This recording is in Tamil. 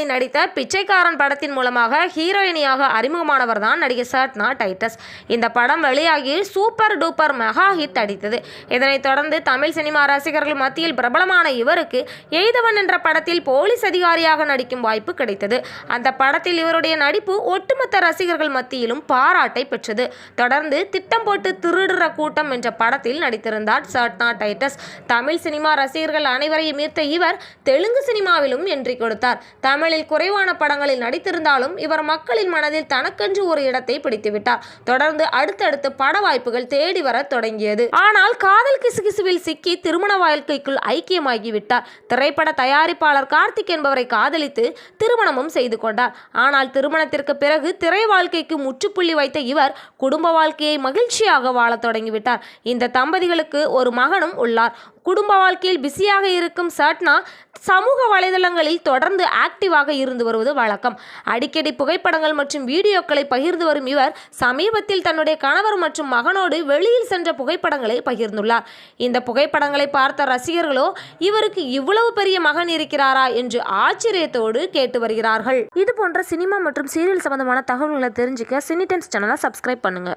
ஆண்டனி நடித்த பிச்சைக்காரன் படத்தின் மூலமாக ஹீரோயினியாக அறிமுகமானவர் தான் நடிகை சட்னா டைட்டஸ். இந்த படம் வெளியாகி சூப்பர் டூப்பர் மெகா ஹிட் அடித்தது. இதனைத் தொடர்ந்து தமிழ் சினிமா ரசிகர்கள் மத்தியில் பிரபலமான இவருக்கு எய்தவன் என்ற படத்தில் போலீஸ் அதிகாரியாக நடிக்கும் வாய்ப்பு கிடைத்தது. அந்த படத்தில் இவருடைய நடிப்பு ஒட்டுமொத்த ரசிகர்கள் மத்தியிலும் பாராட்டை பெற்றது. தொடர்ந்து திட்டம் போட்டு திருடுற கூட்டம் என்ற படத்தில் நடித்திருந்தார் சட்னா டைட்டஸ். தமிழ் சினிமா ரசிகர்கள் அனைவரையும் ஈர்த்த இவர் தெலுங்கு சினிமாவிலும் என்றி கொடுத்தார். தமிழ் படங்களில் குறைவான படங்களில் நடித்திருந்தாலும் இவர் மக்களின் மனதில் தனக்கென்று ஒரு இடத்தை பிடித்துவிட்டார். தொடர்ந்து அடுத்தடுத்து பட வாய்ப்புகள் தேடி வர தொடங்கியது. ஆனால் காதல் கிசுகிசுவில் சிக்கி திருமண வாழ்க்கைக்குள் ஐக்கியமாகிவிட்டார். திரைப்பட தயாரிப்பாளர் கார்த்திக் என்பவரை காதலித்து திருமணமும் செய்து கொண்டார். ஆனால் திருமணத்திற்கு பிறகு திரை வாழ்க்கைக்கு முற்றுப்புள்ளி வைத்த இவர் குடும்ப வாழ்க்கையை மகிழ்ச்சியாக வாழத் தொடங்கிவிட்டார். இந்த தம்பதிகளுக்கு ஒரு மகனும் உள்ளார். குடும்ப வாழ்க்கையில் பிஸியாக இருக்கும் சட்னா சமூக வலைதளங்களில் தொடர்ந்து ஆக்டிவாக இருந்து வருவது வழக்கம். அடிக்கடி புகைப்படங்கள் மற்றும் வீடியோக்களை பகிர்ந்து வரும் இவர் சமீபத்தில் தன்னுடைய கணவர் மற்றும் மகனோடு வெளியில் சென்ற புகைப்படங்களை பகிர்ந்துள்ளார். இந்த புகைப்படங்களை பார்த்த ரசிகர்களோ இவருக்கு இவ்வளவு பெரிய மகன் இருக்கிறாரா? என்று ஆச்சரியத்தோடு கேட்டு வருகிறார்கள். இது போன்ற சினிமா மற்றும் சீரியல் சம்பந்தமான தகவல்களை தெரிஞ்சுக்க சினி டைம்ஸ் சேனலை சப்ஸ்கிரைப் பண்ணுங்க.